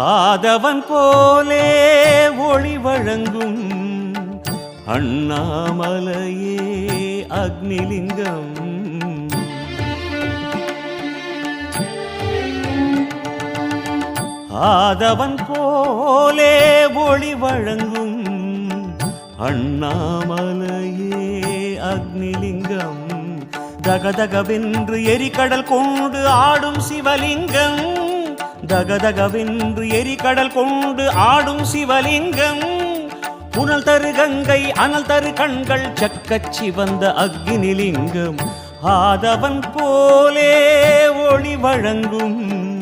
ஆதவன் போலே ஒளி வழங்கும் அண்ணாமலையே அக்னிலிங்கம். ஆதவன் போலே ஒளி வழங்கும் அண்ணாமலையே அக்னிலிங்கம். தகதகவென்று எரிகடல் கொண்டு ஆடும் சிவலிங்கம். தகதகவென்று எரிகடல் கொண்டு ஆடும் சிவலிங்கம். புனல் தரு கங்கை அனல் தரு கண்கள் சக்கச் சிவந்த அக்னிலிங்கம். ஆதவன் போலே ஒளி வழங்கும்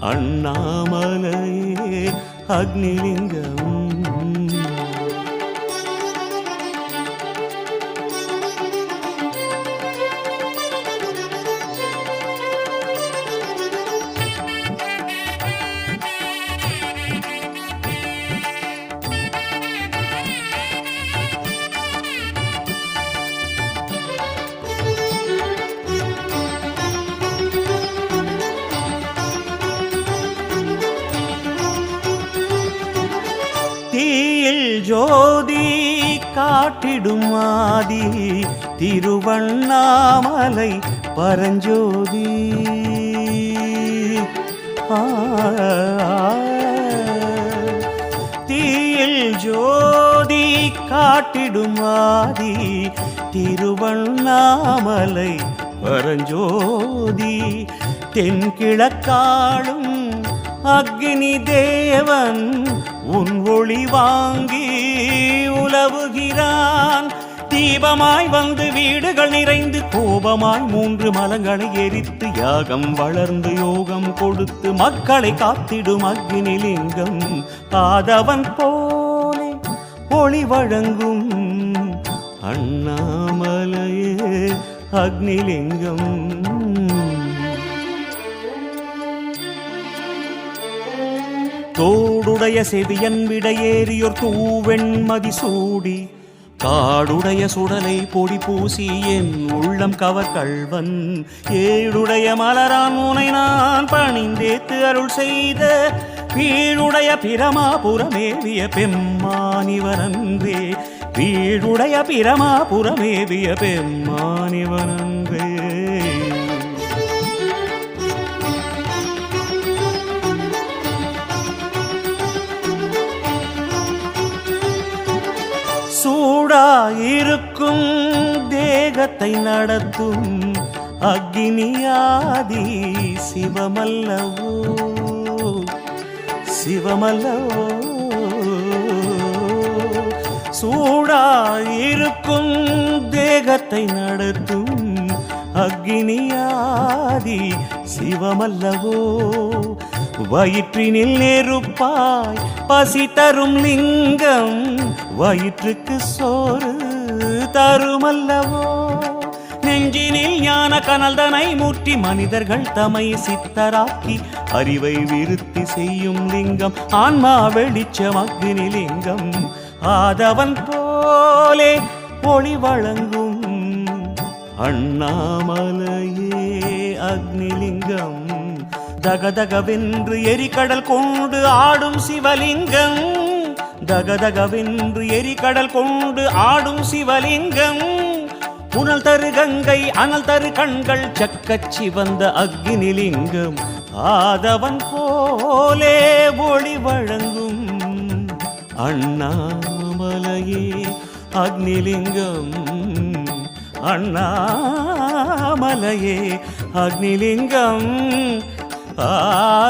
அண்ணாமலையே அக்னிலிங்கம். ஜோதி காட்டிடும் ஆதி திருவண்ணாமலை பரஞ்சோதி. தீயில் ஜோதி காட்டிடும் ஆதி திருவண்ணாமலை பரஞ்சோதி. தென்கிழக்காளும் அக்னி தேவன் உன் ஒளி வாங்கி நிலவுகிறான் தீபமாய் வந்து வீடுகள் நிறைந்து கோபமாய் மூன்று மலங்களை எரித்து யாகம் வளர்ந்து யோகம் கொடுத்து மக்களை காத்திடும் அக்னிலிங்கம் ஆதவன் போலே ஒளி வழங்கும் அண்ணாமலையே அக்னிலிங்கம். தோடுடைய செவியன் விடையேறியோர் தூவெண்மதி சூடி காடுடைய சுடலை பொடி பூசி என் உள்ளம் கவக்கள்வன் ஏழுடைய மலரான் உனை நான் பணிந்தேத்து அருள் செய்த வீடுடைய பிரமாபுரமேவிய பெம்மானிவரன்றே வீடுடைய பிரமாபுரமேவிய பெம்மானிவரன்றே தேகத்தை நடத்தும் அக்னியாதி சிவமல்லவோ? சிவமல்லவோ? சூடாயிருக்கும் தேகத்தை நடத்தும் அக்னியாதி சிவமல்லவோ? வயிற்றினில் நெருப்பாய் பசி தரும் லிங்கம் வயிற்றுக்கு சோறு தருமல்லவோ? நெஞ்சினில் ஞான கனல்தனை மூட்டி மனிதர்கள் தமை சித்தராக்கி அறிவை விருத்தி செய்யும் லிங்கம் ஆன்மா வெளிச்சம் அக்னி லிங்கம். ஆதவன் போலே ஒளி வழங்கும் அண்ணாமலையே அக்னிலிங்கம் தகதகவென்று எரிகடல் கொண்டு ஆடும் சிவலிங்கம். தகதகவென்று எரிகடல் கொண்டு ஆடும் சிவலிங்கம். புனல் தரு கங்கை அனல் தரு கண்கள் சக்கச் சிவந்த அக்னிலிங்கம். ஆதவன் போலே ஒளி வழங்கும் அண்ணாமலையே அக்னிலிங்கம். அண்ணாமலையே அக்னிலிங்கம். ஆ